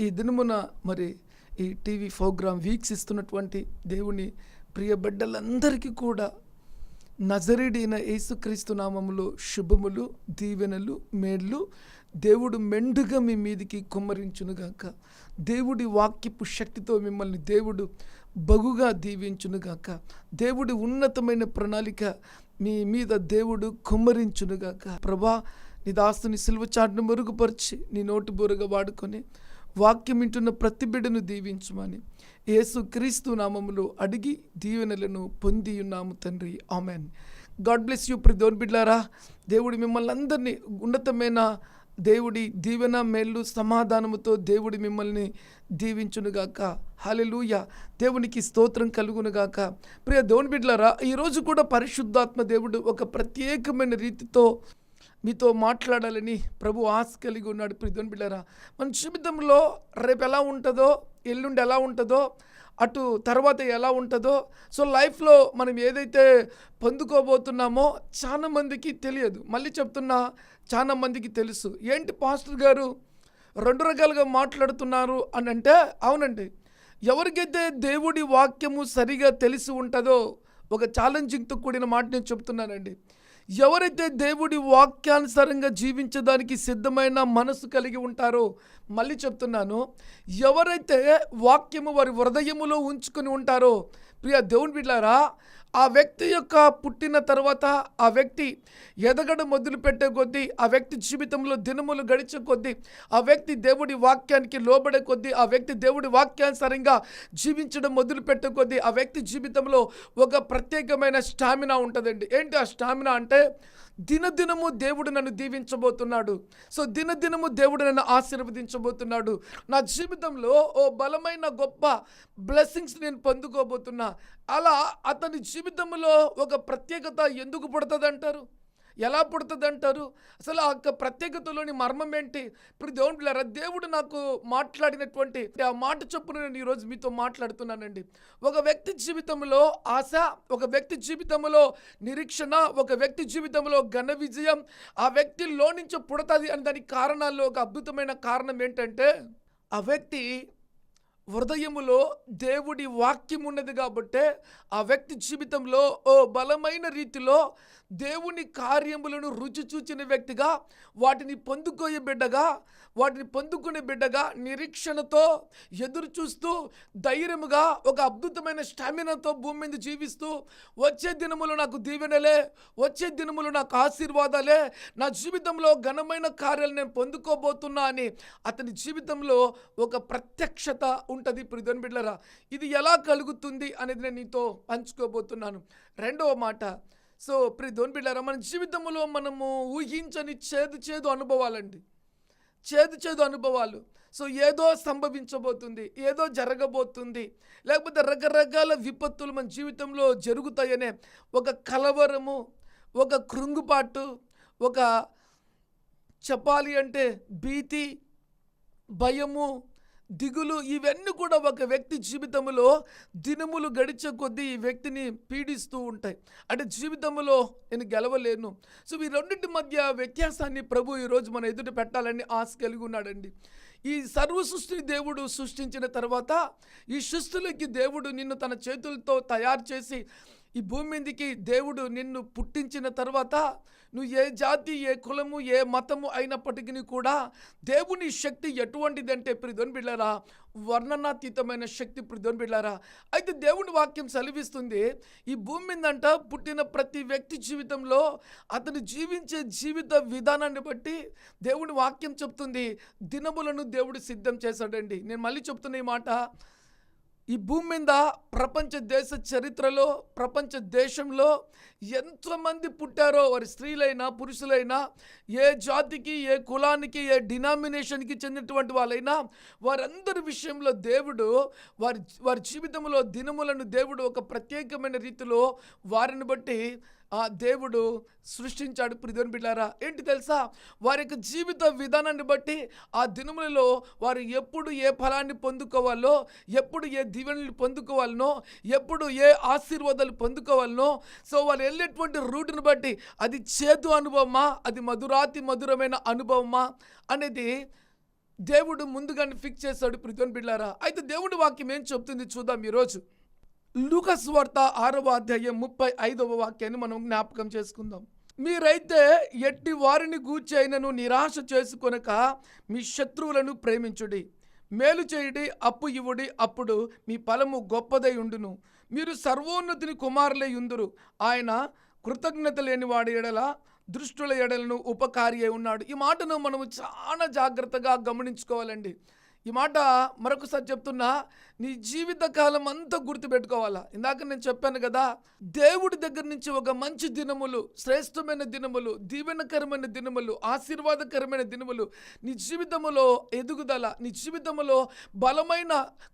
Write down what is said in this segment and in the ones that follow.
ఈ దినమున మరి ఈ టీవీ ప్రోగ్రాం వీక్షిస్తున్నటువంటి దేవుని ప్రియ బిడ్డలందరికీ కూడా నజరుడైన యేసుక్రీస్తు నామములో శుభములు దీవెనలు మేళ్ళు దేవుడు మెండుగా మీ మీదికి కుమ్మరించునుగాక. దేవుడి వాక్యపు శక్తితో మిమ్మల్ని దేవుడు బగుగా దీవించునుగాక. దేవుడి ఉన్నతమైన ప్రణాళిక మీ మీద దేవుడు కుమ్మరించునుగాక. ప్రభా నీ దాస్తుని సిల్వ చాటును మెరుగుపరిచి నీ నోటు బూరగా వాడుకొని వాక్యం వింటున్న ప్రతి బిడ్డను దీవించుమని. యేసు క్రీస్తు నామములో అడిగి దీవెనలను పొంది ఉన్నాము తండ్రి. ఆమెన్. గాడ్ బ్లెస్ యూ ప్రతి బిడ్లారా. దేవుడు మిమ్మల్ని అందరినీ ఉన్నతమైన దేవుడి దీవెన మేళ్ళు సమాధానముతో దేవుడి మిమ్మల్ని దీవించునుగాక. హలెలూయ దేవునికి స్తోత్రం కలుగునుగాక. ప్రియ దేవుని బిడ్లారా ఈరోజు కూడా పరిశుద్ధాత్మ దేవుడు ఒక ప్రత్యేకమైన రీతితో మీతో మాట్లాడాలని ప్రభు ఆశ కలిగి ఉన్నాడు ప్రిధుని బిడ్డరా. మన జీవితంలో రేపు ఎలా ఉంటుందో ఎల్లుండి ఎలా ఉంటుందో అటు తర్వాత ఎలా ఉంటుందో సో లైఫ్లో మనం ఏదైతే పొందుకోబోతున్నామో చాలా మందికి తెలియదు. మళ్ళీ చెప్తున్నా చాలా మందికి తెలుసు. ఏంటి పాస్టర్ గారు రెండు రకాలుగా మాట్లాడుతున్నారు అని అంటే అవునండి. ఎవరికైతే దేవుడి వాక్యము సరిగా తెలిసి ఉంటుందో ఒక ఛాలెంజింగ్తో కూడిన మాట నేను చెప్తున్నానండి. ఎవరైతే దేవుడి వాక్యానుసారంగా జీవించడానికి సిద్ధమైన మనసు కలిగి ఉంటారో మళ్ళీ చెప్తున్నాను ఎవరైతే వాక్యము వారి హృదయములో ఉంచుకొని ఉంటారో ప్రియ దేవుని బిడ్డారా ఆ వ్యక్తి యొక్క పుట్టిన తర్వాత ఆ వ్యక్తి ఎదగడం మొదలు పెట్టే కొద్దీ ఆ వ్యక్తి జీవితంలో దినములు గడిచే కొద్దీ ఆ వ్యక్తి దేవుడి వాక్యానికి లోబడే కొద్దీ ఆ వ్యక్తి దేవుడి వాక్యానుసారంగా జీవించడం మొదలుపెట్టే కొద్దీ ఆ వ్యక్తి జీవితంలో ఒక ప్రత్యేకమైన స్టామినా ఉంటుందండి. ఏంటి ఆ స్టామినా అంటే దినదినము దేవుడు నన్ను దీవించబోతున్నాడు. సో దినదినము దేవుడు నన్ను ఆశీర్వదించబోతున్నాడు. నా జీవితంలో ఓ బలమైన గొప్ప బ్లెస్సింగ్స్ నేను పొందుకోబోతున్నా. అలా అతని జీవితంలో ఒక ప్రత్యేకత ఎందుకు పుడుతుంది అంటారు ఎలా పుడుతుంది అంటారు అసలు ఆ యొక్క ప్రత్యేకతలోని మర్మం ఏంటి? ఇప్పుడు దేవుడు దేవుడు నాకు మాట్లాడినటువంటి ఆ మాట చొప్పున నేను ఈరోజు మీతో మాట్లాడుతున్నానండి. ఒక వ్యక్తి జీవితంలో ఆశ ఒక వ్యక్తి జీవితంలో నిరీక్షణ ఒక వ్యక్తి జీవితంలో ఘన విజయం ఆ వ్యక్తిలో నుంచి పుడతది అని దానికి కారణాల్లో ఒక అద్భుతమైన కారణం ఏంటంటే ఆ వ్యక్తి హృదయములో దేవుడి వాక్యం ఉన్నది కాబట్టే ఆ వ్యక్తి జీవితంలో ఓ బలమైన రీతిలో దేవుని కార్యములను రుచి చూచిన వ్యక్తిగా వాటిని పొందుకోయే బిడ్డగా వాటిని పొందుకునే బిడ్డగా నిరీక్షణతో ఎదురు చూస్తూ ధైర్యముగా ఒక అద్భుతమైన స్టామినాతో భూమి మీద జీవిస్తూ వచ్చే దినములు నాకు దీవెనలే వచ్చే దినములు నాకు ఆశీర్వాదాలే నా జీవితంలో ఘనమైన కార్యాలు నేను పొందుకోబోతున్నా అని అతని జీవితంలో ఒక ప్రత్యక్షత ఉంటుంది. ప్రిధన్ బిడ్డరా ఇది ఎలా కలుగుతుంది అనేది నేను నీతో పంచుకోబోతున్నాను. రెండవ మాట సో ప్రిధోన్ బిడ్డరా మన జీవితంలో మనము ఊహించని చేదు చేదు అనుభవాలండి. చేదు చేదు అనుభవాలు. సో ఏదో సంభవించబోతుంది ఏదో జరగబోతుంది. లేకపోతే రకరకాల విపత్తులు మన జీవితంలో జరుగుతాయనే ఒక కలవరము ఒక కృంగుపాటు ఒక చెప్పాలి అంటే భీతి భయము దిగులు ఇవన్నీ కూడా ఒక వ్యక్తి జీవితంలో దినములు గడిచే కొద్దీ ఈ వ్యక్తిని పీడిస్తూ ఉంటాయి. అంటే జీవితంలో నేను గెలవలేను. సో ఈ రెండింటి మధ్య వ్యత్యాసాన్ని ప్రభు ఈరోజు మన ఎదుట పెట్టాలని ఆశ కలిగి ఉన్నాడండి. ఈ సర్వ సృష్టిని దేవుడు సృష్టించిన తర్వాత ఈ సృష్టిలోకి దేవుడు నిన్ను తన చేతులతో తయారు చేసి ఈ భూమి మీదకి దేవుడు నిన్ను పుట్టించిన తర్వాత నువ్వు ఏ జాతి ఏ కులము ఏ మతము అయినప్పటికీ కూడా దేవుని శక్తి ఎటువంటిదంటే ప్రిధోన్ బిళ్ళారా వర్ణనాతీతమైన శక్తి ప్రిధోన్ బిళ్ళారా అయితే దేవుని వాక్యం సెలవిస్తుంది ఈ భూమి మీదంట పుట్టిన ప్రతి వ్యక్తి జీవితంలో అతను జీవించే జీవిత విధానాన్ని బట్టి దేవుని వాక్యం చెప్తుంది దినములను దేవుడు సిద్ధం చేశాడండి. నేను మళ్ళీ చెప్తున్న ఈ మాట ఈ భూమి మీద ప్రపంచ దేశ చరిత్రలో ప్రపంచ దేశంలో ఎంతమంది పుట్టారో వారి స్త్రీలైనా పురుషులైనా ఏ జాతికి ఏ కులానికి ఏ డినామినేషన్కి చెందినటువంటి వాళ్ళైనా వారందరి విషయంలో దేవుడు వారి వారి జీవితంలో దినములను దేవుడు ఒక ప్రత్యేకమైన రీతిలో వారిని బట్టి ఆ దేవుడు సృష్టించాడు ప్రిధోని బిడ్డారా? ఏంటి తెలుసా? వారి యొక్క జీవిత విధానాన్ని బట్టి ఆ దినములలో వారు ఎప్పుడు ఏ ఫలాన్ని పొందుకోవాలో ఎప్పుడు ఏ దీవెనలు పొందుకోవాలనో ఎప్పుడు ఏ ఆశీర్వాదాలు పొందుకోవాలనో సో వాళ్ళు వెళ్ళేటువంటి రూట్ని బట్టి అది చేదు అనుభవమా? అది మధురాతి మధురమైన అనుభవమా? అనేది దేవుడు ముందుగానే ఫిక్స్ చేశాడు ప్రిధోని బిడ్డారా? అయితే దేవుడి వాక్యం ఏం చెప్తుంది చూద్దాం ఈరోజు. లూకస్ వార్త ఆరవ అధ్యాయం ముప్పై ఐదవ వాక్యాన్ని మనం జ్ఞాపకం చేసుకుందాం. మీరైతే ఎట్టి వారిని గూర్చి అయినను నిరాశ చేసుకొనక మీ శత్రువులను ప్రేమించుడి. మేలు చేయుడి అప్పు ఇవ్వుడి అప్పుడు మీ ఫలము గొప్పదై ఉండును. మీరు సర్వోన్నతిని కుమారులే ఉందురు. ఆయన కృతజ్ఞత లేని వాడి ఎడల దృష్టుల ఎడలను ఉపకారి అయి ఉన్నాడు. ఈ మాటను మనము చాలా జాగ్రత్తగా గమనించుకోవాలండి. ఈ మాట మరొకసారి చెప్తున్నా నీ జీవిత కాలం అంతా గుర్తుపెట్టుకోవాలా? ఇందాక నేను చెప్పాను కదా దేవుడి దగ్గర నుంచి ఒక మంచి దినములు శ్రేష్టమైన దినములు దీవెనకరమైన దినములు ఆశీర్వాదకరమైన దినములు నీ జీవితంలో ఎదుగుదల నీ జీవితంలో బలమైన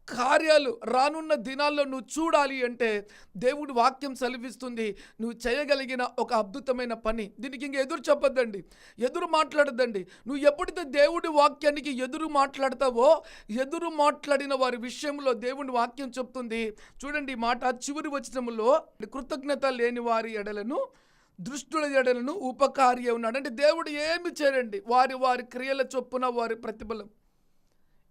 కార్యాలు రానున్న దినాల్లో నువ్వు చూడాలి అంటే దేవుడి వాక్యం సెలవిస్తుంది. నువ్వు చేయగలిగిన ఒక అద్భుతమైన పని. దీనికి ఇంక ఎదురు చెప్పొద్దండి. ఎదురు మాట్లాడద్దండి. నువ్వు ఎప్పుడైతే దేవుడి వాక్యానికి ఎదురు మాట్లాడతావో ఎదురు మాట్లాడిన వారి విషయంలో దేవుని వాక్యం చెప్తుంది. చూడండి ఈ మాట చివరి వచనములో కృతజ్ఞత లేని వారి ఎడలను దృష్టుల ఎడలను ఉపకార్య ఉన్నాడు. అంటే దేవుడు ఏమి చేయండి వారి వారి క్రియల చొప్పున వారి ప్రతిఫలం.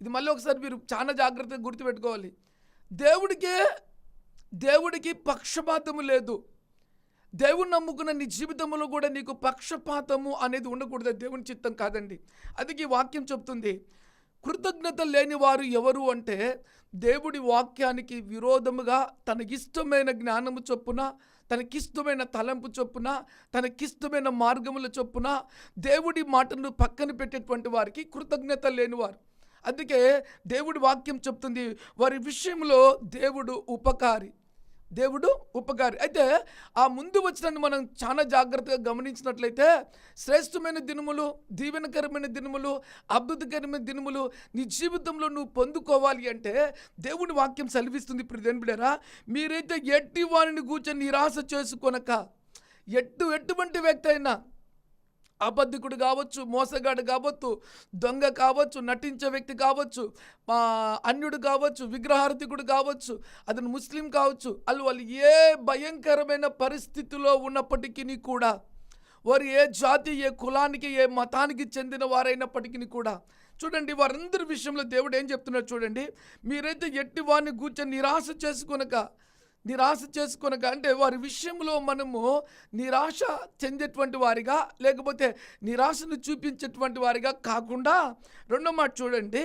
ఇది మళ్ళీ ఒకసారి మీరు చాలా జాగ్రత్తగా గుర్తుపెట్టుకోవాలి. దేవుడికే దేవుడికి పక్షపాతము లేదు. దేవుని నమ్ముకున్న నీ జీవితంలో కూడా నీకు పక్షపాతము అనేది ఉండకూడదు. దేవుని చిత్తం కాదండి. అది ఈ వాక్యం చెప్తుంది. కృతజ్ఞత లేని వారు ఎవరు అంటే దేవుడి వాక్యానికి విరోధముగా తనకిష్టమైన జ్ఞానము చొప్పున తనకిష్టమైన తలంపు చొప్పున తనకిష్టమైన మార్గముల చొప్పున దేవుడి మాటను పక్కన పెట్టేటువంటి వారికి కృతజ్ఞత లేనివారు. అందుకే దేవుడి వాక్యం చెప్తుంది వారి విషయంలో దేవుడు ఉపకారి. దేవుడు ఉపకారి. అయితే ఆ ముందు వచ్చినట్టు మనం చాలా జాగ్రత్తగా గమనించినట్లయితే శ్రేష్టమైన దినములు దీవెనకరమైన దినములు అద్భుతకరమైన దినములు నీ జీవితంలో నువ్వు పొందుకోవాలి అంటే దేవుని వాక్యం సెలవిస్తుంది. ఇప్పుడు బిడరా మీరైతే ఎట్టి వారిని కూర్చొని నిరాశ చేసుకొనక ఎట్టు ఎటువంటి వ్యక్తి అయినా అబద్ధికుడు కావచ్చు మోసగాడు కావచ్చు దొంగ కావచ్చు నటించే వ్యక్తి కావచ్చు అన్యుడు కావచ్చు విగ్రహార్థికుడు కావచ్చు అతను ముస్లిం కావచ్చు వాళ్ళు వాళ్ళు ఏ భయంకరమైన పరిస్థితిలో ఉన్నప్పటికీ కూడా వారు ఏ జాతి ఏ కులానికి ఏ మతానికి చెందిన వారైనప్పటికీ కూడా చూడండి వారందరి విషయంలో దేవుడు ఏం చెప్తున్నాడు చూడండి మీరైతే ఎట్టి వారిని కూర్చొని నిరాశ చేసుకొనక నిరాశ చేసుకొనక అంటే వారి విషయంలో మనము నిరాశ చెందేటువంటి వారిగా లేకపోతే నిరాశను చూపించేటువంటి వారిగా కాకుండా రెండో మాట చూడండి.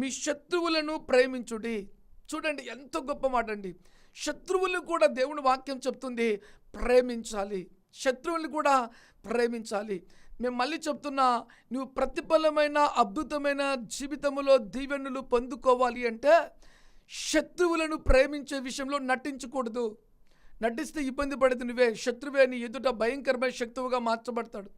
మీ శత్రువులను ప్రేమించుడి. చూడండి ఎంత గొప్ప మాట అండి శత్రువులు కూడా దేవుని వాక్యం చెప్తుంది ప్రేమించాలి. శత్రువులు కూడా ప్రేమించాలి. మేము మళ్ళీ చెప్తున్నా నువ్వు ప్రతిఫలమైన అద్భుతమైన జీవితంలో దీవెనులు పొందుకోవాలి అంటే శత్రువులను ప్రేమించే విషయంలో నటించకూడదు. నటిస్తే ఇబ్బంది పడేది నువ్వే. శత్రువే నీ ఎదుట భయంకరమైన శత్రువుగా మార్చబడతాడు.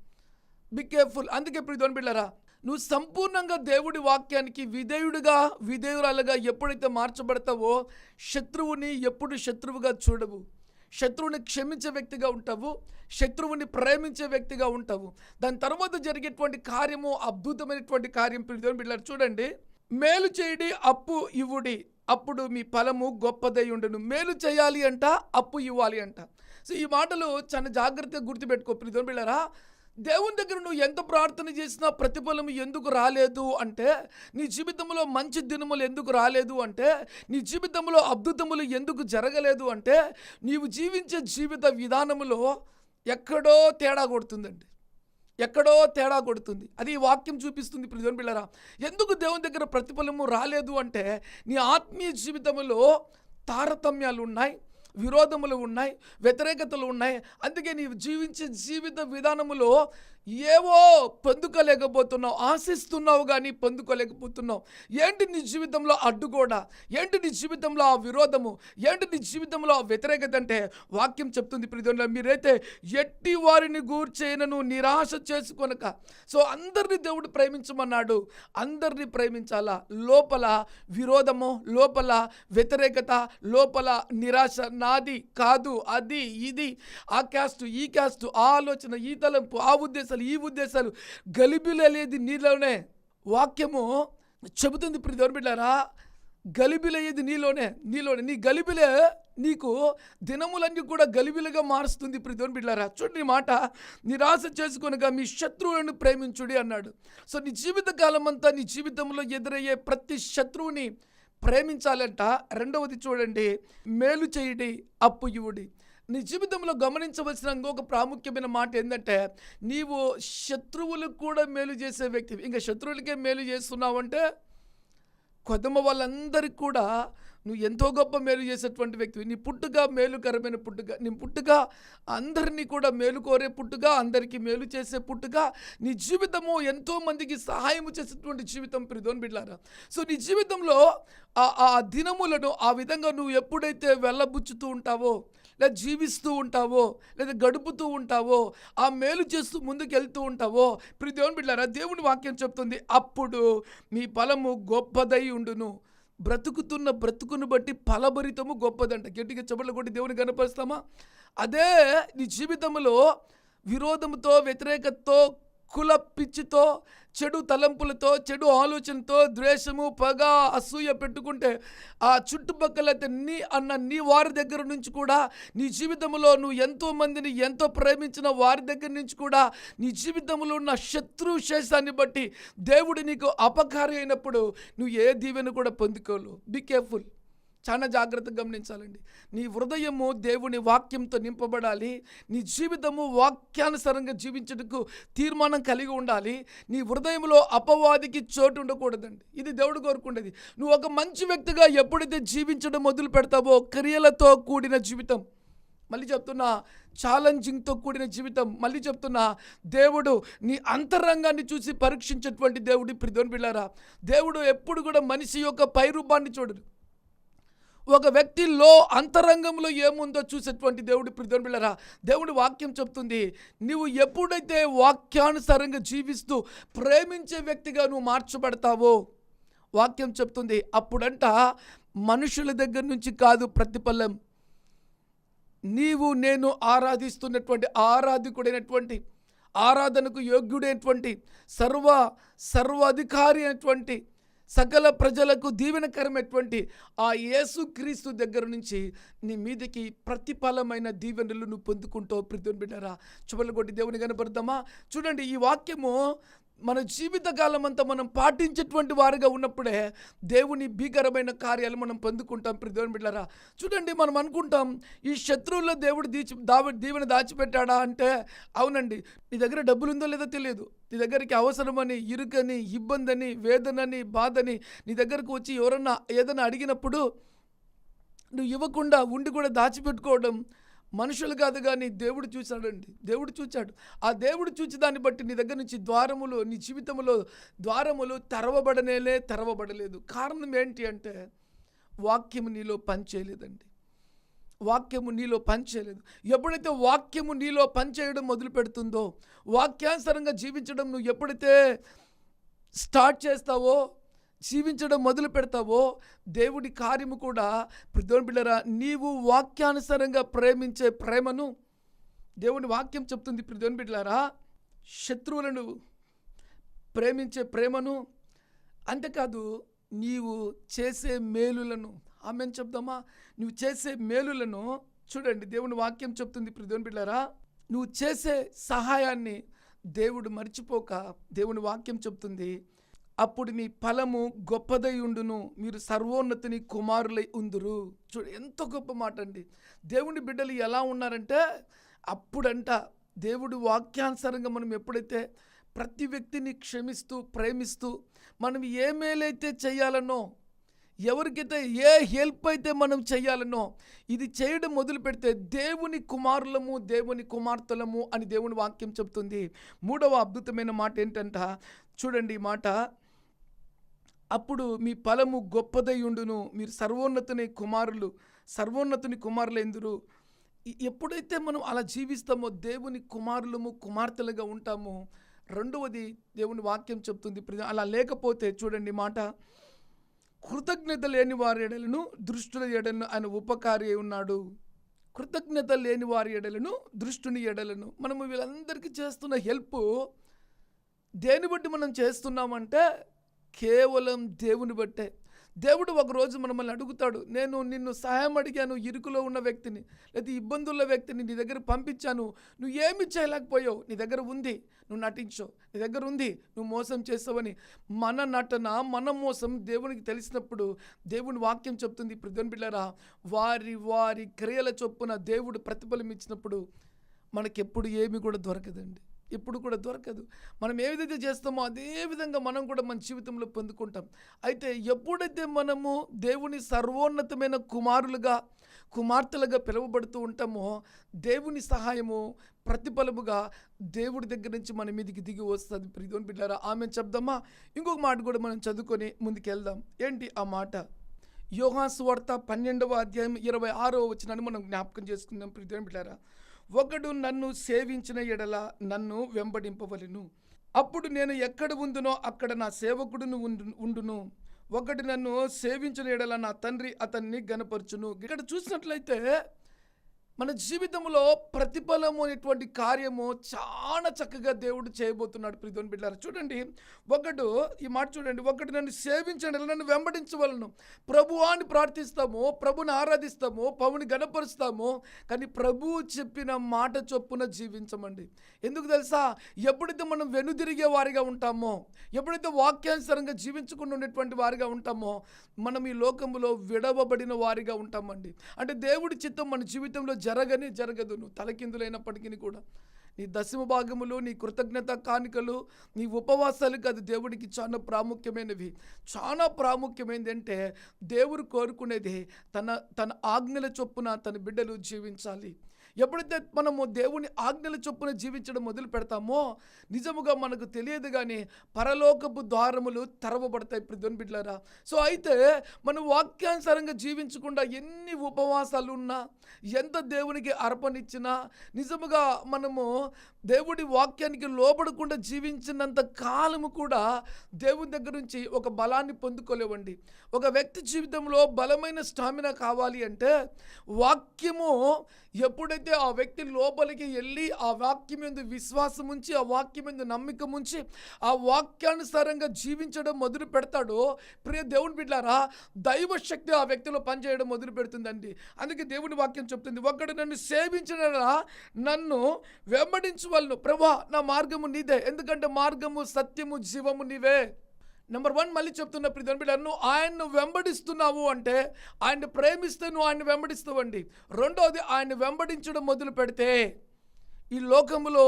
బి కేర్ఫుల్ అందుకే ప్రియతోని బిళ్ళరా నువ్వు సంపూర్ణంగా దేవుడి వాక్యానికి విధేయుడిగా విధేయురాలుగా ఎప్పుడైతే మార్చబడతావో శత్రువుని ఎప్పుడు శత్రువుగా చూడవు. శత్రువుని క్షమించే వ్యక్తిగా ఉంటావు. శత్రువుని ప్రేమించే వ్యక్తిగా ఉంటావు. దాని తర్వాత జరిగేటువంటి కార్యము అద్భుతమైనటువంటి కార్యం. ప్రియతోని బిళ్ళారు చూడండి. మేలు చేయడి అప్పు ఇవ్వుడి. అప్పుడు మీ ఫలము గొప్పదై ఉండను. మేలు చేయాలి అంట అప్పు ఇవ్వాలి అంట. సో ఈ మాటలు చాలా జాగ్రత్తగా గుర్తుపెట్టుకో ప్రియతోని బిళ్ళారా దేవుని దగ్గర నువ్వు ఎంత ప్రార్థన చేసినా ప్రతిఫలం ఎందుకు రాలేదు అంటే నీ జీవితంలో మంచి దినములు ఎందుకు రాలేదు అంటే నీ జీవితంలో అద్భుతములు ఎందుకు జరగలేదు అంటే నీవు జీవించే జీవిత విధానములో ఎక్కడో తేడా కొడుతుందండి. ఎక్కడో తేడా కొడుతుంది. అది ఈ వాక్యం చూపిస్తుంది ప్రియోన్ పిల్లరా ఎందుకు దేవుని దగ్గర ప్రతిఫలము రాలేదు అంటే నీ ఆత్మీయ జీవితంలో తారతమ్యాలు ఉన్నాయి విరోధములు ఉన్నాయి వ్యతిరేకతలు ఉన్నాయి. అందుకే నీవు జీవించే జీవిత విధానములో ఏవో పొందుకోలేకపోతున్నావు ఆశిస్తున్నావు కానీ పొందుకోలేకపోతున్నావు. ఏంటి నీ జీవితంలో అడ్డుగోడ? ఏంటి నీ జీవితంలో ఆ విరోధము? ఏంటి నీ జీవితంలో ఆ వ్యతిరేకత అంటే? వాక్యం చెప్తుంది ప్రియుల మీరైతే ఎట్టి వారిని గూర్చేయనను నిరాశ చేసుకొనక. సో అందరిని దేవుడు ప్రేమించమన్నాడు. అందరిని ప్రేమించాలా? లోపల విరోధము లోపల వ్యతిరేకత లోపల నిరాశ. నాది కాదు అది ఇది. ఆ క్యాస్ట్ ఈ క్యాస్ట్ ఆ ఆలోచన ఈ తలంపు ఆ ఉద్దేశం ఉద్దేశాలు ఈ ఉద్దేశాలు గలిబిలలేదు నీలోనే వాక్యము చెబుతుంది. ఇప్పుడు దేవుని బిడ్డారా గలిబిలయ్యేది నీలోనే నీలోనే నీ గలిబిలే నీకు దినములన్నీ కూడా గలిబిలుగా మారుస్తుంది. ఇప్పుడు దేవుని బిడ్డారా చూడండి మాట నిరాశ చేసుకొనగా మీ శత్రువులను ప్రేమించుడి అన్నాడు. సో నీ జీవిత కాలం అంతా నీ జీవితంలో ఎదురయ్యే ప్రతి శత్రువుని ప్రేమించాలంట. రెండవది చూడండి మేలు చేయుడి అప్పు ఇవ్వుడి. నీ జీవితంలో గమనించవలసిన ఇంకొక ప్రాముఖ్యమైన మాట ఏంటంటే నీవు శత్రువులకు కూడా మేలు చేసే వ్యక్తి. ఇంకా శత్రువులకే మేలు చేస్తున్నావంటే కొదమ వాళ్ళందరికీ కూడా నువ్వు ఎంతో గొప్ప మేలు చేసేటువంటి వ్యక్తివి నీ పుట్టుక మేలుకరమైన పుట్టుక నీ పుట్టుక అందరినీ కూడా మేలు కోరే పుట్టుక అందరికీ మేలు చేసే పుట్టుక నీ జీవితము ఎంతో మందికి సహాయం చేసేటువంటి జీవితం ప్రిదోన్ బిడ్లారా. సో నీ జీవితంలో ఆ ఆ దినములను ఆ విధంగా నువ్వు ఎప్పుడైతే వెళ్ళబుచ్చుతూ ఉంటావో లేదా జీవిస్తూ ఉంటావో లేదా గడుపుతూ ఉంటావో ఆ మేలు చేస్తూ ముందుకు వెళ్తూ ఉంటావో ఇప్పుడు దేవుని బిడ్డారా దేవుని వాక్యం చెప్తుంది అప్పుడు మీ ఫలము గొప్పదై ఉండును. బ్రతుకుతున్న బ్రతుకును బట్టి ఫలభరితము గొప్పదంట. గట్టిగా చెప్పలు కొట్టి దేవుని కనపరుస్తామా అదే నీ జీవితంలో విరోధముతో వ్యతిరేకతతో కుల పిచ్చితో చెడు తలంపులతో చెడు ఆలోచనతో ద్వేషము పగ అసూయ పెట్టుకుంటే ఆ చుట్టుపక్కల అయితే నీ అన్న నీ వారి దగ్గర నుంచి కూడా నీ జీవితంలో నువ్వు ఎంతో మందిని ఎంతో ప్రేమించిన వారి దగ్గర నుంచి కూడా నీ జీవితంలో ఉన్న శత్రు శేషాన్ని బట్టి దేవుడు నీకు అపకారి అయినప్పుడు నువ్వు ఏ దీవెన కూడా పొందుకోలేవు. బీ కేర్ఫుల్ చాలా జాగ్రత్తగా గమనించాలండి. నీ హృదయము దేవుని వాక్యంతో నింపబడాలి. నీ జీవితము వాక్యానుసారంగా జీవించటకు తీర్మానం కలిగి ఉండాలి. నీ హృదయంలో అపవాదికి చోటు ఉండకూడదండి. ఇది దేవుడు కోరుకుండేది నువ్వు ఒక మంచి వ్యక్తిగా ఎప్పుడైతే జీవించడం మొదలు పెడతావో క్రియలతో కూడిన జీవితం. మళ్ళీ చెప్తున్నా ఛాలెంజింగ్తో కూడిన జీవితం. మళ్ళీ చెప్తున్నా దేవుడు నీ అంతరంగాన్ని చూసి పరీక్షించేటువంటి దేవుడు ఇప్పుడు దేవుని బిళ్ళారా? దేవుడు ఎప్పుడు కూడా మనిషి యొక్క పైరూపాన్ని చూడడు. ఒక వ్యక్తిలో అంతరంగంలో ఏముందో చూసేటువంటి దేవుడి ప్రిధన్ బిళ్ళరా దేవుడి వాక్యం చెప్తుంది నువ్వు ఎప్పుడైతే వాక్యానుసారంగా జీవిస్తూ ప్రేమించే వ్యక్తిగా నువ్వు మార్చబడతావో వాక్యం చెప్తుంది అప్పుడంట మనుషుల దగ్గర నుంచి కాదు ప్రతిఫలం. నీవు నేను ఆరాధిస్తున్నటువంటి ఆరాధికుడైనటువంటి ఆరాధనకు యోగ్యుడైనటువంటి సర్వ సర్వాధికారి అయినటువంటి సకల ప్రజలకు దీవెనకరమైనటువంటి ఆ యేసుక్రీస్తు దగ్గర నుంచి నీ మీదకి ప్రతిఫలమైన దీవెనలు నువ్వు పొందుకుంటావు ప్రతిని బిడ్డారా. కొట్టి దేవుని కనపడతామా చూడండి ఈ వాక్యము మన జీవితకాలం అంతా మనం పాటించేటువంటి వారుగా ఉన్నప్పుడే దేవుని భీకరమైన కార్యాలు మనం పొందుకుంటాం. ప్రతి బిడ్డారా చూడండి మనం అనుకుంటాం ఈ శత్రువుల్లో దేవుడు దీచి దావి దీవెన దాచిపెట్టాడా అంటే అవునండి నీ దగ్గర డబ్బులు ఉందో లేదో తెలియదు. నీ దగ్గరికి అవసరమని ఇరుకని ఇబ్బందని వేదనని బాధని నీ దగ్గరకు వచ్చి ఎవరన్నా ఏదైనా అడిగినప్పుడు నువ్వు ఇవ్వకుండా ఉండి కూడా దాచిపెట్టుకోవడం మనుషులు కాదు కానీ దేవుడు చూశాడండి. దేవుడు చూచాడు. ఆ దేవుడు చూచి దాన్ని బట్టి నీ దగ్గర నుంచి ద్వారములు నీ జీవితంలో ద్వారములు తెరవబడనేలే తెరవబడలేదు. కారణం ఏంటి అంటే వాక్యము నీలో పనిచేయలేదండి. వాక్యము నీలో పనిచేయలేదు. ఎప్పుడైతే వాక్యము నీలో పనిచేయడం మొదలు పెడుతుందో వాక్యానుసరంగా జీవించడం నువ్వు ఎప్పుడైతే స్టార్ట్ చేస్తావో జీవించడం మొదలు పెడతావో దేవుడి కార్యము కూడా ప్రతిని బిళ్ళరా నీవు వాక్యానుసారంగా ప్రేమించే ప్రేమను దేవుని వాక్యం చెప్తుంది ప్రతిని బిడ్డలారా. శత్రువులను ప్రేమించే ప్రేమను అంతేకాదు నీవు చేసే మేలులను ఆమె చెప్దామా? నువ్వు చేసే మేలులను చూడండి దేవుని వాక్యం చెప్తుంది ప్రతిని బిడ్డారా నువ్వు చేసే సహాయాన్ని దేవుడు మర్చిపోక దేవుని వాక్యం చెప్తుంది. అప్పుడు మీ ఫలము గొప్పదై ఉండును. మీరు సర్వోన్నతిని కుమారులై ఉందురు. చూడు ఎంత గొప్ప మాట అండి దేవుని బిడ్డలు ఎలా ఉన్నారంటే అప్పుడంట దేవుడు వాక్యానుసారంగా మనం ఎప్పుడైతే ప్రతి వ్యక్తిని క్షమిస్తూ ప్రేమిస్తూ మనం ఏ మేలైతే చేయాలనో ఎవరికైతే ఏ హెల్ప్ అయితే మనం చేయాలనో ఇది చేయడం మొదలు పెడితే దేవుని కుమారులము దేవుని కుమార్తెలము అని దేవుని వాక్యం చెప్తుంది మూడవ అద్భుతమైన మాట ఏంటంట చూడండి ఈ మాట. అప్పుడు మీ ఫలము గొప్పదై ఉండును. మీరు సర్వోన్నతుని కుమారులు సర్వోన్నతుని కుమారులు ఎందురు ఎప్పుడైతే మనం అలా జీవిస్తామో దేవుని కుమారులము కుమార్తెలుగా ఉంటామో రెండవది దేవుని వాక్యం చెప్తుంది. అలా లేకపోతే చూడండి మాట. కృతజ్ఞత లేని వారి ఎడలను దృష్టుల ఎడలను ఆయన ఉపకారి అయి ఉన్నాడు. కృతజ్ఞత లేని వారి ఎడలను దృష్టుని ఎడలను. మనము వీళ్ళందరికీ చేస్తున్న హెల్ప్ దేని బట్టి మనం చేస్తున్నామంటే కేవలం దేవుని బట్టే. దేవుడు ఒకరోజు మనల్ని అడుగుతాడు నేను నిన్ను సహాయం అడిగాను ఇరుకులో ఉన్న వ్యక్తిని లేదా ఇబ్బందుల్లో వ్యక్తిని నీ దగ్గర పంపించాను. నువ్వు ఏమి చేయలేకపోయావు? నీ దగ్గర ఉంది నువ్వు నటించవు నీ దగ్గర ఉంది నువ్వు మోసం చేస్తావని. మన నటన మన మోసం దేవునికి తెలిసినప్పుడు దేవుని వాక్యం చెప్తుంది. ప్రధాన బిళ్ళరా వారి వారి క్రియల చొప్పున దేవుడు ప్రతిఫలం ఇచ్చినప్పుడు మనకెప్పుడు ఏమి కూడా దొరకదండి. ఎప్పుడు కూడా దొరకదు. మనం ఏ విధంగా చేస్తామో అదే విధంగా మనం కూడా మన జీవితంలో పొందుకుంటాం. అయితే ఎప్పుడైతే మనము దేవుని సర్వోన్నతమైన కుమారులుగా కుమార్తెలుగా పిలువబడుతూ ఉంటామో దేవుని సహాయము ప్రతిఫలముగా దేవుడి దగ్గర నుంచి మన మీదకి దిగి వస్తుంది. ప్రియోని బిడ్డారా ఆమె చెప్దామా? ఇంకొక మాట కూడా మనం చదువుకొని ముందుకెళ్దాం. ఏంటి ఆ మాట? యోహాసు వార్త పన్నెండవ అధ్యాయం ఇరవై ఆరవ వచ్చినాన్ని మనం జ్ఞాపకం చేసుకుందాం ప్రియోని బిడ్డారా ఒకడు నన్ను సేవించిన ఎడల నన్ను వెంబడింపవలెను. అప్పుడు నేను ఎక్కడ ఉందునో అక్కడ నా సేవకుడును ఉండును. ఒకడు నన్ను సేవించిన ఎడల నా తండ్రి అతన్ని గనపరచును ఇక్కడ చూసినట్లయితే మన జీవితంలో ప్రతిఫలము అనేటువంటి కార్యము చాలా చక్కగా దేవుడు చేయబోతున్నాడు ప్రీతోని బిడ్డారు చూడండి ఒకడు ఈ మాట చూడండి ఒకటి నన్ను సేవించండి నన్ను వెంబడించవలను. ప్రభు అని ప్రార్థిస్తాము ప్రభుని ఆరాధిస్తాము పవుని గణపరుస్తాము కానీ ప్రభువు చెప్పిన మాట చొప్పున జీవించమండి. ఎందుకు తెలుసా? ఎప్పుడైతే మనం వెనుదిరిగే వారిగా ఉంటామో ఎప్పుడైతే వాక్యానుసారంగా జీవించుకుని ఉండేటువంటి వారిగా ఉంటామో మనం ఈ లోకంలో విడవబడిన వారిగా ఉంటామండి. అంటే దేవుడి చిత్తం మన జీవితంలో జరగనే జరగదు. నువ్వు తలకిందులైనప్పటికీ కూడా. నీ దశమ భాగములు నీ కృతజ్ఞత కానుకలు నీ ఉపవాసాలు అది దేవుడికి చాలా ప్రాముఖ్యమైనవి. చాలా ప్రాముఖ్యమైనది అంటే దేవుడు కోరుకునేది తన తన ఆజ్ఞల చొప్పున తన బిడ్డలు జీవించాలి. ఎప్పుడైతే మనము దేవుని ఆజ్ఞల చొప్పున జీవించడం మొదలు పెడతామో నిజముగా మనకు తెలియదు కానీ పరలోకపు ద్వారములు తెరవబడతాయి. ప్రతిని బిడ్డారా సో అయితే మనం వాక్యానుసారంగా జీవించకుండా ఎన్ని ఉపవాసాలు ఉన్నా ఎంత దేవునికి అర్పణిచ్చినా నిజముగా మనము దేవుడి వాక్యానికి లోబడకుండా జీవించినంత కాలము కూడా దేవుని దగ్గర నుంచి ఒక బలాన్ని పొందుకోలేవండి. ఒక వ్యక్తి జీవితంలో బలమైన స్టామినా కావాలి అంటే వాక్యము ఎప్పుడైతే ఆ వ్యక్తి లోపలికి వెళ్ళి ఆ వాక్యం మీద విశ్వాసం ఉంచి ఆ వాక్యం మీద నమ్మిక ఉంచి ఆ వాక్యానుసారంగా జీవించడం మొదలు పెడతాడో ప్రియ దేవుని బిడ్డారా దైవ శక్తి ఆ వ్యక్తిలో పనిచేయడం మొదలు పెడుతుందండి. అందుకే దేవుని వాక్యం చెప్తుంది ఒకడు నన్ను సేవించిన నన్ను వెంబడించవలను ప్రభా నా మార్గము నీదే. ఎందుకంటే మార్గము సత్యము జీవము నీవే. నెంబర్ వన్ మళ్ళీ చెప్తున్న ప్రిధన్ బిడ్డ నువ్వు ఆయన్ను వెంబడిస్తున్నావు అంటే ఆయన్ని ప్రేమిస్తే నువ్వు ఆయన్ని వెంబడిస్తావండి. రెండోది ఆయన్ని వెంబడించడం మొదలు పెడితే ఈ లోకములో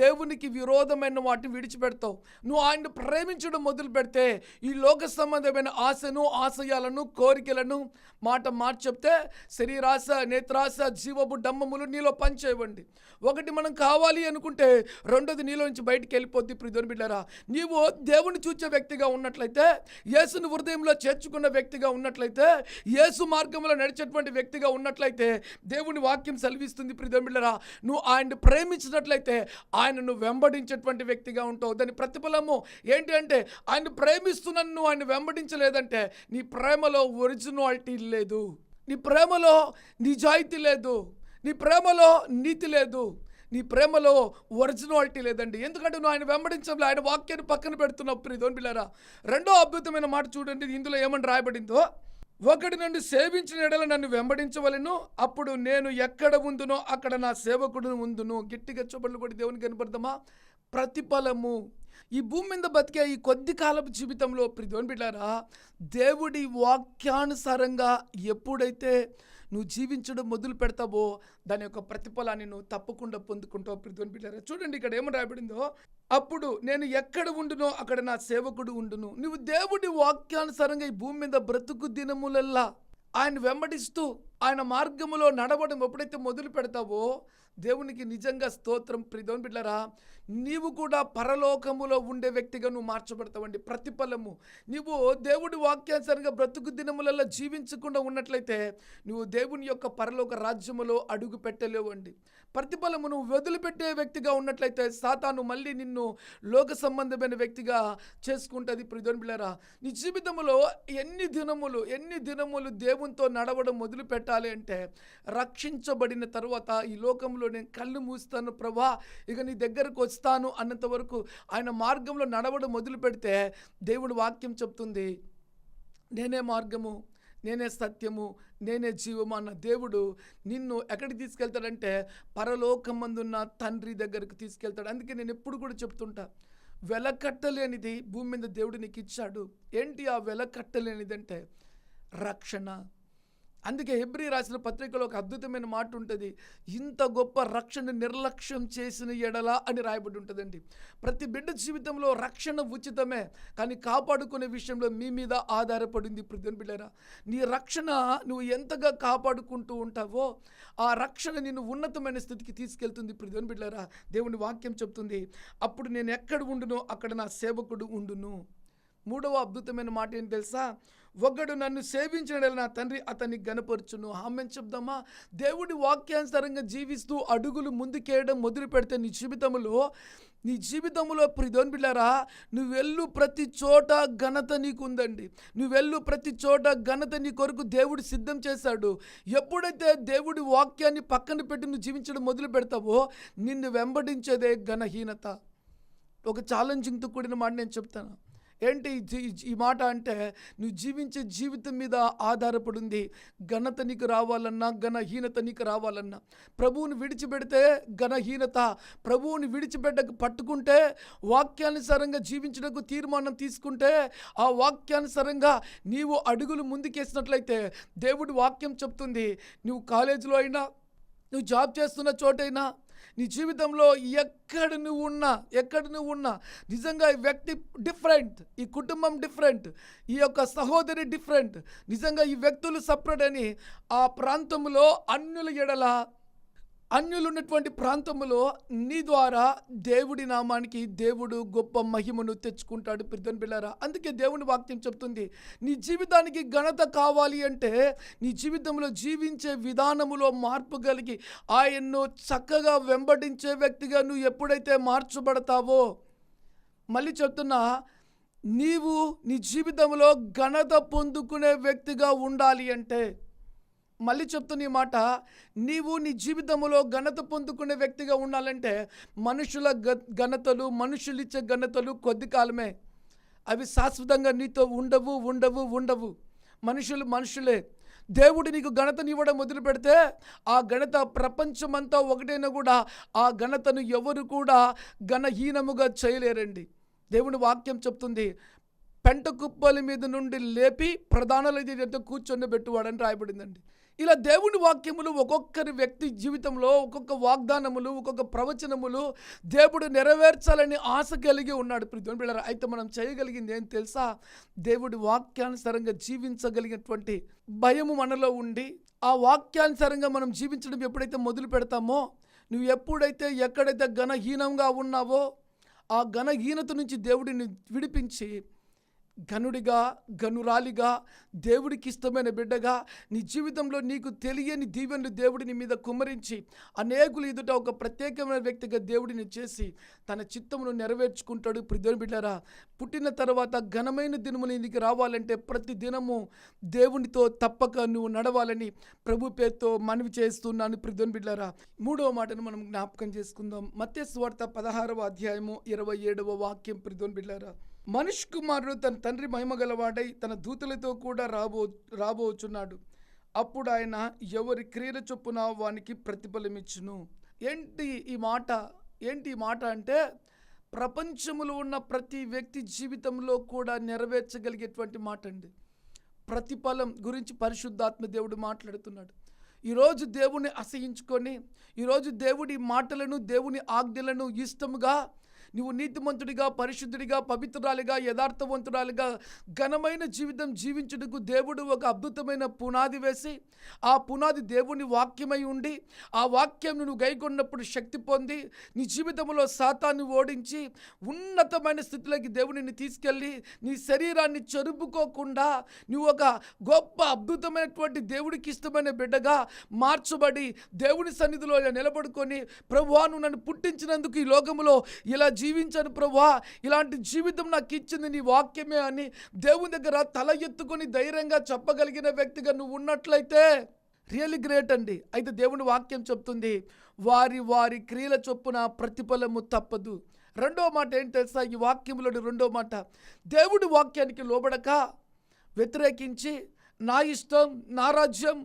దేవునికి విరోధమైన వాటిని విడిచిపెడతావు. నువ్వు ఆయన్ని ప్రేమించడం మొదలు పెడితే ఈ లోక సంబంధమైన ఆశను ఆశయాలను కోరికలను మాట మాట చెప్తే శరీరాశ నేత్రాశ జీవపు డమ్మములు నీలో పనిచేయవండి. ఒకటి మనం కావాలి అనుకుంటే రెండోది నీలో నుంచి బయటికి వెళ్ళిపోద్ది. ప్రిధోని బిడ్డారా నీవు దేవుని చూచే వ్యక్తిగా ఉన్నట్లయితే యేసుని హృదయంలో చేర్చుకున్న వ్యక్తిగా ఉన్నట్లయితే యేసు మార్గంలో నడిచేటువంటి వ్యక్తిగా ఉన్నట్లయితే దేవుని వాక్యం సెలవిస్తుంది. ప్రిధోని బిడ్డరా నువ్వు ఆయన్ని ప్రేమించినట్లయితే ఆయనను వెంబడించేటువంటి వ్యక్తిగా ఉంటావు. దాని ప్రతిఫలము ఏంటి అంటే ఆయన ప్రేమిస్తున్నాను నువ్వు ఆయన వెంబడించలేదంటే నీ ప్రేమలో ఒరిజినాలిటీ లేదు. నీ ప్రేమలో నిజాయితీ లేదు. నీ ప్రేమలో నీతి లేదు. నీ ప్రేమలో ఒరిజినాలిటీ లేదండి. ఎందుకంటే నువ్వు ఆయన వెంబడించడం ఆయన వాక్యాన్ని పక్కన పెడుతున్నావు. ప్రియదోని పిల్లరా రెండో అద్భుతమైన మాట చూడండి. ఇందులో ఏమని రాయబడిందో? ఒకటి నన్ను సేవించిన ఎడల నన్ను వెంబడించవలను. అప్పుడు నేను ఎక్కడ ఉందునో అక్కడ నా సేవకుడు ఉందును. గట్టిగా చూపడలు కూడా దేవునికి కనపడతామా? ప్రతిఫలము. ఈ భూమి మీద బతికే ఈ కొద్ది కాలపు జీవితంలో ప్రిధోని బిడ్డారా దేవుడి వాక్యానుసారంగా ఎప్పుడైతే నువ్వు జీవించడం మొదలు పెడతావో దాని యొక్క ప్రతిఫలాన్ని నువ్వు తప్పకుండా పొందుకుంటావు ప్రతిని బిడ్డారా చూడండి ఇక్కడ ఏమని రాయబడిందో. అప్పుడు నేను ఎక్కడ ఉండునో అక్కడ నా సేవకుడు ఉండును. నువ్వు దేవుడి వాక్యానుసారంగా ఈ భూమి మీద బ్రతుకు దినములల్లా ఆయన వెంబడిస్తూ ఆయన మార్గములో నడవడం ఎప్పుడైతే మొదలు పెడతావో దేవునికి నిజంగా స్తోత్రం. ప్రిదోన్ బిడ్డరా నీవు కూడా పరలోకములో ఉండే వ్యక్తిగా నువ్వు మార్చబడతావండి. ప్రతిఫలము. నువ్వు దేవుడి వాక్యానుసారంగా బ్రతుకు దినములలో జీవించకుండా ఉన్నట్లయితే నువ్వు దేవుని యొక్క పరలోక రాజ్యములో అడుగు పెట్టలేవండి. ప్రతిఫలము నువ్వు వదిలిపెట్టే వ్యక్తిగా ఉన్నట్లయితే సాతాను మళ్ళీ నిన్ను లోక సంబంధమైన వ్యక్తిగా చేసుకుంటుంది. ప్రిదోన్ బిళ్ళరా నీ జీవితంలో ఎన్ని దినములు ఎన్ని దినములు దేవునితో నడవడం మొదలు పెట్టాలి అంటే రక్షించబడిన తర్వాత ఈ లోకంలో నేను కళ్ళు మూస్తాను. ప్రభా ఇక నీ దగ్గరకు వచ్చి చేస్తాను అన్నంత వరకు ఆయన మార్గంలో నడవడం మొదలు పెడితే దేవుడు వాక్యం చెప్తుంది నేనే మార్గము నేనే సత్యము నేనే జీవము అన్న దేవుడు నిన్ను ఎక్కడికి తీసుకెళ్తాడంటే పరలోకమందున్న తండ్రి దగ్గరికి తీసుకెళ్తాడు. అందుకే నేను ఎప్పుడు కూడా చెప్తుంటా వెలకట్టలేనిది భూమి మీద దేవుడు నీకు ఇచ్చాడు. ఏంటి ఆ వెలకట్టలేనిది అంటే రక్షణ అందుకే హెబ్రి రాసిన పత్రికలో ఒక అద్భుతమైన మాట ఉంటుంది. ఇంత గొప్ప రక్షణ నిర్లక్ష్యం చేసిన ఎడల అని రాయబడి ఉంటుందండి. ప్రతి బిడ్డ జీవితంలో రక్షణ ఉచితమే. కానీ కాపాడుకునే విషయంలో మీ మీద ఆధారపడింది ప్రతి బిడ్డరా. నీ రక్షణ నువ్వు ఎంతగా కాపాడుకుంటూ ఉంటావో ఆ రక్షణ నిన్ను ఉన్నతమైన స్థితికి తీసుకెళ్తుంది ప్రతి బిడ్డరా. దేవుని వాక్యం చెప్తుంది అప్పుడు నేను ఎక్కడ ఉండునో అక్కడ నా సేవకుడు ఉండును. మూడవ అద్భుతమైన మాట ఏంటి తెలుసా? ఒకడు నన్ను సేవించిన నా తండ్రి అతన్ని గనపరుచును హామెన్ చెప్దామా? దేవుడి వాక్యానుసారంగా జీవిస్తూ అడుగులు ముందుకేయడం మొదలు పెడితే నీ జీవితంలో నీ జీవితంలో ప్రిదోన్ బిళ్ళారా? నువ్వు వెళ్ళు ప్రతి చోట ఘనత నీకు ఉందండి నువ్వు వెళ్ళు ప్రతి చోట ఘనత నీ కొరకు దేవుడు సిద్ధం చేశాడు. ఎప్పుడైతే దేవుడి వాక్యాన్ని పక్కన పెట్టి నువ్వు జీవించడం మొదలు పెడతావో నిన్ను వెంబడించేదే ఘనహీనత. ఒక ఛాలెంజింగ్తో కూడిన మాట నేను చెప్తాను. ఏంటి ఈ మాట అంటే నువ్వు జీవించే జీవితం మీద ఆధారపడింది. ఘనత నీకు రావాలన్నా ఘనహీనత నీకు రావాలన్నా. ప్రభువుని విడిచిపెడితే ఘనహీనత ప్రభువుని విడిచిపెట్టకు పట్టుకుంటే వాక్యానుసారంగా జీవించడానికి తీర్మానం తీసుకుంటే ఆ వాక్యానుసారంగా నీవు అడుగులు ముందుకేసినట్లయితే దేవుడి వాక్యం చెప్తుంది. నువ్వు కాలేజీలో అయినా నువ్వు జాబ్ చేస్తున్న చోటైనా నీ జీవితంలో ఎక్కడ నువ్వు ఉన్నా ఎక్కడ నువ్వు ఉన్నా నిజంగా ఈ వ్యక్తి డిఫరెంట్ ఈ కుటుంబం డిఫరెంట్ ఈ యొక్క సహోదరి డిఫరెంట్ నిజంగా ఈ వ్యక్తులు సపరేట్ అని ఆ ప్రాంతంలో అన్నుల ఎడల అన్యులు ఉన్నటువంటి ప్రాంతంలో నీ ద్వారా దేవుడి నామానికి దేవుడు గొప్ప మహిమను తెచ్చుకుంటాడు ప్రిధన్ బిళ్ళారా? అందుకే దేవుని వాక్యం చెప్తుంది నీ జీవితానికి ఘనత కావాలి అంటే నీ జీవితంలో జీవించే విధానములో మార్పు కలిగి ఆయన్ను చక్కగా వెంబడించే వ్యక్తిగా నువ్వు ఎప్పుడైతే మార్చబడతావో మళ్ళీ చెప్తున్నా నీవు నీ జీవితంలో ఘనత పొందుకునే వ్యక్తిగా ఉండాలి అంటే మళ్ళీ చెప్తున్న ఈ మాట నీవు నీ జీవితంలో ఘనత పొందుకునే వ్యక్తిగా ఉండాలంటే మనుషుల గ ఘనతలు మనుషులు ఇచ్చే ఘనతలు కొద్ది కాలమే. అవి శాశ్వతంగా నీతో ఉండవు ఉండవు ఉండవు. మనుషులు మనుషులే. దేవుడు నీకు ఘనతనివ్వడం మొదలు పెడితే ఆ ఘనత ప్రపంచమంతా ఒకటైనా కూడా ఆ ఘనతను ఎవరు కూడా ఘనహీనముగా చేయలేరండి. దేవుని వాక్యం చెప్తుంది పెంట కుప్పల మీద నుండి లేపి ప్రధానుల ఎదుట కూర్చొని పెట్టువాడని రాయబడిందండి. ఇలా దేవుని వాక్యములు ఒక్కొక్కరి వ్యక్తి జీవితంలో ఒక్కొక్క వాగ్దానములు ఒక్కొక్క ప్రవచనములు దేవుడు నెరవేర్చాలని ఆశ కలిగి ఉన్నాడు. ప్రియుని బిళ్ళారా అయితే మనం చేయగలిగింది ఏం తెలుసా? దేవుడి వాక్యానుసారంగా జీవించగలిగినటువంటి భయము మనలో ఉండి ఆ వాక్యానుసారంగా మనం జీవించడం ఎప్పుడైతే మొదలు పెడతామో నువ్వు ఎప్పుడైతే ఎక్కడైతే ఘనహీనంగా ఉన్నావో ఆ ఘనహీనత నుంచి దేవుడిని విడిపించి ఘనుడిగా ఘనురాలిగా దేవుడికి ఇష్టమైన బిడ్డగా నీ జీవితంలో నీకు తెలియని దీవెనలు దేవుడిని మీద కుమ్మరించి అనేకులు ఎదుట ఒక ప్రత్యేకమైన వ్యక్తిగా దేవుడిని చేసి తన చిత్తమును నెరవేర్చుకుంటాడు. ప్రిధుని బిడ్డరా పుట్టిన తర్వాత ఘనమైన దినములు నీకు రావాలంటే ప్రతి దినము దేవునితో తప్పక నువ్వు నడవాలని ప్రభు పేరుతో మనవి చేస్తున్నాను. ప్రిధుని బిడ్డరా మూడవ మాటను మనం జ్ఞాపకం చేసుకుందాం. మత్స్య స్వార్థ పదహారవ అధ్యాయము ఇరవై ఏడవ వాక్యం. ప్రిధుని బిడ్డరా మనుష్ కుమారుడు తన తండ్రి మహిమగలవాడై తన దూతలతో కూడా రాబో రాబోచున్నాడు. అప్పుడు ఆయన ఎవరి క్రియల చొప్పున వానికి ప్రతిఫలమిచ్చును. ఏంటి ఈ మాట? ఏంటి ఈ మాట అంటే ప్రపంచంలో ఉన్న ప్రతి వ్యక్తి జీవితంలో కూడా నెరవేర్చగలిగేటువంటి మాట అండి. ప్రతిఫలం గురించి పరిశుద్ధాత్మ దేవుడు మాట్లాడుతున్నాడు. ఈరోజు దేవుని అసహించుకొని ఈరోజు దేవుడి మాటలను దేవుని ఆజ్ఞలను ఇష్టముగా నువ్వు నీతిమంతుడిగా పరిశుద్ధుడిగా పవిత్రురాలిగా యథార్థవంతురాలిగా ఘనమైన జీవితం జీవించుటకు దేవుడు ఒక అద్భుతమైన పునాది వేసి ఆ పునాది దేవుని వాక్యమై ఉండి ఆ వాక్యం నువ్వు గైకొన్నప్పుడు శక్తి పొంది నీ జీవితంలో శాతాన్ని ఓడించి ఉన్నతమైన స్థితిలోకి దేవుడిని తీసుకెళ్ళి నీ శరీరాన్ని చెరుపుకోకుండా నువ్వు ఒక గొప్ప అద్భుతమైనటువంటి దేవుడికి ఇష్టమైన బిడ్డగా మార్చబడి దేవుని సన్నిధిలో నిలబడుకొని ప్రభువాను నన్ను పుట్టించినందుకు ఈ లోకంలో ఇలా జీవించాను ప్రభా ఇలాంటి జీవితం నాకు ఇచ్చింది నీ వాక్యమే అని దేవుని దగ్గర తల ఎత్తుకొని ధైర్యంగా చెప్పగలిగిన వ్యక్తిగా నువ్వు ఉన్నట్లయితే రియల్లీ గ్రేట్ అండి. అయితే దేవుని వాక్యం చెప్తుంది వారి వారి క్రియల చొప్పున ప్రతిఫలము తప్పదు. రెండో మాట ఏంటి తెలుసా? ఈ వాక్యంలోని రెండో మాట దేవుడి వాక్యానికి లోబడక వ్యతిరేకించి నా ఇష్టం నా రాజ్యం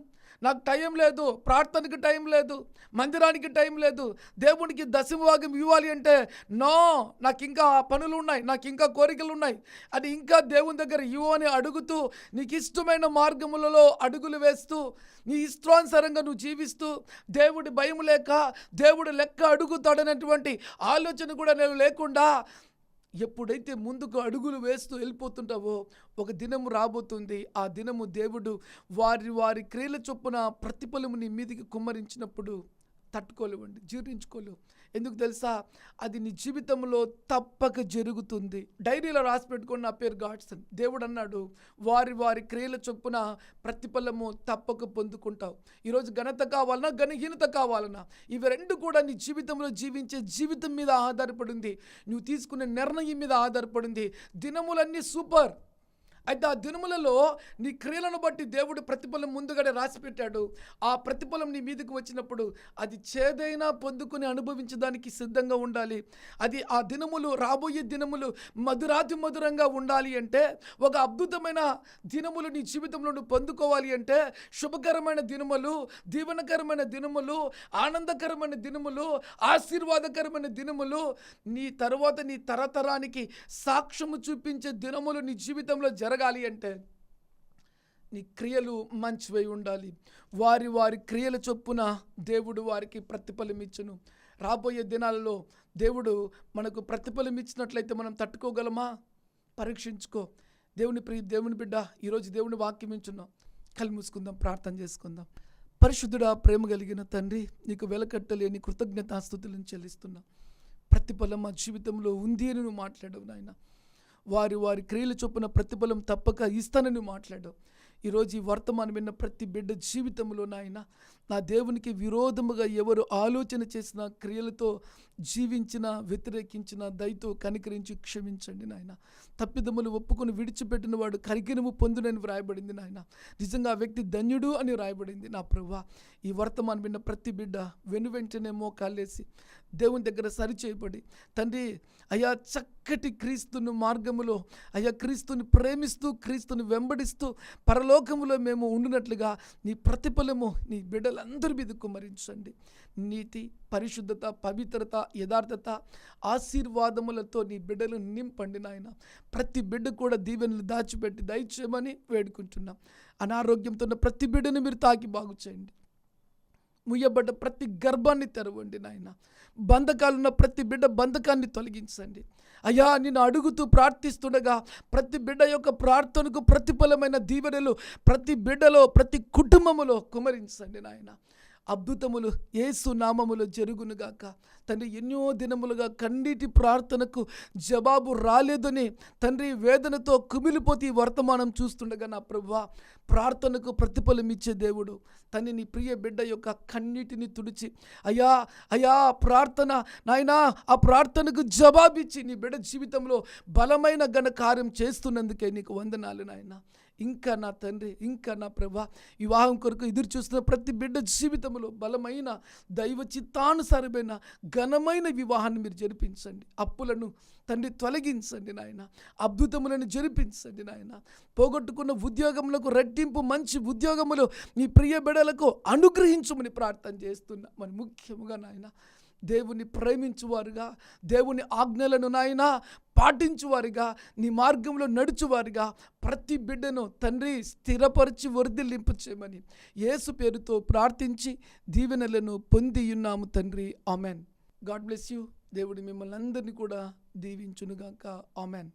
నాకు టైం లేదు ప్రార్థనకి టైం లేదు మందిరానికి టైం లేదు దేవునికి దశమభాగం ఇవ్వాలి అంటే నో నాకు ఇంకా పనులు ఉన్నాయి నాకు ఇంకా కోరికలు ఉన్నాయి. అది ఇంకా దేవుని దగ్గర ఇవ్వు అని అడుగుతూ నీకు ఇష్టమైన మార్గములలో అడుగులు వేస్తూ నీ ఇష్టానుసారంగా నువ్వు జీవిస్తూ దేవుడి భయం లేక దేవుడు లెక్క అడుగుతాడనేటువంటి ఆలోచన కూడా నేను లేకుండా ఎప్పుడైతే ముందుకు అడుగులు వేస్తూ వెళ్ళిపోతుంటావో ఒక దినము రాబోతుంది. ఆ దినము దేవుడు వారి వారి క్రియల చొప్పున ప్రతిఫలము నీ మీదికి కుమ్మరించినప్పుడు తట్టుకోలేవండి జీర్ణించుకోలేవు. ఎందుకు తెలుసా? అది నీ జీవితంలో తప్పక జరుగుతుంది. డైరీలో రాసి పెట్టుకుని నా పేరు గాడ్సన్. దేవుడు అన్నాడు వారి వారి క్రియల చొప్పున ప్రతిఫలము తప్పక పొందుకుంటావు. ఈరోజు ఘనత కావాలన్నా ఘనహీనత కావాలన్నా ఇవి రెండు కూడా నీ జీవితంలో జీవించే జీవితం మీద ఆధారపడింది. నువ్వు తీసుకునే నిర్ణయం మీద ఆధారపడింది. దినములన్నీ సూపర్. అయితే ఆ దినములలో నీ క్రియలను బట్టి దేవుడు ప్రతిఫలం ముందుగానే రాసి పెట్టాడు ఆ ప్రతిఫలం నీ మీదకి వచ్చినప్పుడు అది చేదైనా పొందుకుని అనుభవించడానికి సిద్ధంగా ఉండాలి. అది ఆ దినములు రాబోయే దినములు మధురాతి మధురంగా ఉండాలి అంటే ఒక అద్భుతమైన దినములు నీ జీవితంలో నువ్వు పొందుకోవాలి అంటే శుభకరమైన దినములు దీవెనకరమైన దినములు ఆనందకరమైన దినములు ఆశీర్వాదకరమైన దినములు నీ తరువాత నీ తరతరానికి సాక్ష్యము చూపించే దినములు నీ జీవితంలో జరగాలి అంటే నీ క్రియలు మంచివై ఉండాలి. వారి వారి క్రియల చొప్పున దేవుడు వారికి ప్రతిఫలం ఇచ్చును. రాబోయే దినాలలో దేవుడు మనకు ప్రతిఫలం ఇచ్చినట్లయితే మనం తట్టుకోగలమా? పరీక్షించుకో. దేవుని ప్రియ దేవుని బిడ్డ ఈరోజు దేవుని వాక్యం ఇచ్చున్నాం కళ్ళు మూసుకుందాం ప్రార్థన చేసుకుందాం. పరిశుద్ధుడా ప్రేమ కలిగిన తండ్రి నీకు వెలకట్టలేని కృతజ్ఞతాస్థుతులను చెల్లిస్తున్నా. ప్రతిఫలం మా జీవితంలో ఉంది అని నువ్వు మాట్లాడవు నాయన. వారి వారి క్రియల చొప్పున ప్రతిఫలం తప్పక ఇస్తానని మాట్లాడావు ఈరోజు ఈ వర్తమానం విన్న ప్రతి బిడ్డ జీవితంలో నాయన నా దేవునికి విరోధముగా ఎవరు ఆలోచన చేసిన క్రియలతో జీవించిన వ్యతిరేకించిన దయతో కనికరించి క్షమించండి నాయన. తప్పిదములు ఒప్పుకొని విడిచిపెట్టిన వాడు కరికినము పొందునని వ్రాయబడింది నాయన. నిజంగా ఆ వ్యక్తి ధన్యుడు అని వ్రాయబడింది నా ప్రభా ఈ వర్తమానం విన్న ప్రతి బిడ్డ వెను వెంటనే మోకాలేసి దేవుని దగ్గర సరిచేయబడి తండ్రి అయా చక్కటి క్రీస్తుని మార్గములో అయా క్రీస్తుని ప్రేమిస్తూ క్రీస్తుని వెంబడిస్తూ పరలోకములో మేము ఉండినట్లుగా నీ ప్రతిఫలము నీ బిడ్డ బిడ్డలందరి మీద కుమరించండి నీతి పరిశుద్ధత పవిత్రత యథార్థత ఆశీర్వాదములతో నీ బిడ్డలు నింపండి నాయన. ప్రతి బిడ్డ కూడా దీవెనలు దాచిపెట్టి దయచేయమని వేడుకుంటున్నాం. అనారోగ్యంతో ఉన్న ప్రతి బిడ్డను మీరు తాకి బాగు చేయండి. ముయ్యబడ్డ ప్రతి గర్భాన్ని తెరవండి నాయన. బంధకాలున్న ప్రతి బిడ్డ బంధకాన్ని తొలగించండి. అయ్యా నేను అడుగుతూ ప్రార్థిస్తుండగా ప్రతి బిడ్డ యొక్క ప్రార్థనకు ప్రతిఫలమైన దీవెనలు ప్రతి బిడ్డలో ప్రతి కుటుంబములో కుమరించండి నాయన. అద్భుతములు ఏసు నామములు జరుగునుగాక తండ్రి ఎన్నో దినములుగా కన్నీటి ప్రార్థనకు జవాబు రాలేదని తండ్రి వేదనతో కుమిలిపోతే వర్తమానం చూస్తుండగా నా ప్రభా ప్రార్థనకు ప్రతిఫలం ఇచ్చే దేవుడు తండ్రి నీ ప్రియ బిడ్డ యొక్క కన్నీటిని తుడిచి అయ్యా అయ్యా ప్రార్థన నాయనా ఆ ప్రార్థనకు జవాబిచ్చి నీ బిడ్డ జీవితంలో బలమైన ఘన కార్యం చేస్తున్నందుకే నీకు వందనాలు నాయనా. ఇంకా నా తండ్రి ఇంకా నా ప్రభా వివాహం కొరకు ఎదురు చూస్తున్న ప్రతి బిడ్డ జీవితంలో బలమైన దైవ చిత్తానుసారమైన ఘనమైన వివాహాన్ని మీరు జరిపించండి. అప్పులను తండ్రి తొలగించండి నాయన. అద్భుతములను జరిపించండి నాయన. పోగొట్టుకున్న ఉద్యోగములకు రెట్టింపు మంచి ఉద్యోగములు మీ ప్రియ బిడలకు అనుగ్రహించమని ప్రార్థన చేస్తున్నా. మరి ముఖ్యముగా నాయన దేవుని ప్రేమించువారుగా దేవుని ఆజ్ఞలను నాయన పాటించువారిగా నీ మార్గంలో నడుచువారిగా ప్రతి బిడ్డను తండ్రి స్థిరపరిచి వర్ధిల్లింపు చేయమని యేసు పేరుతో ప్రార్థించి దీవెనలను పొంది ఉన్నాము తండ్రి. ఆమెన్. God bless you. దేవుడు మిమ్మల్ని అందరినీ కూడా దీవించునుగాక. ఆమెన్.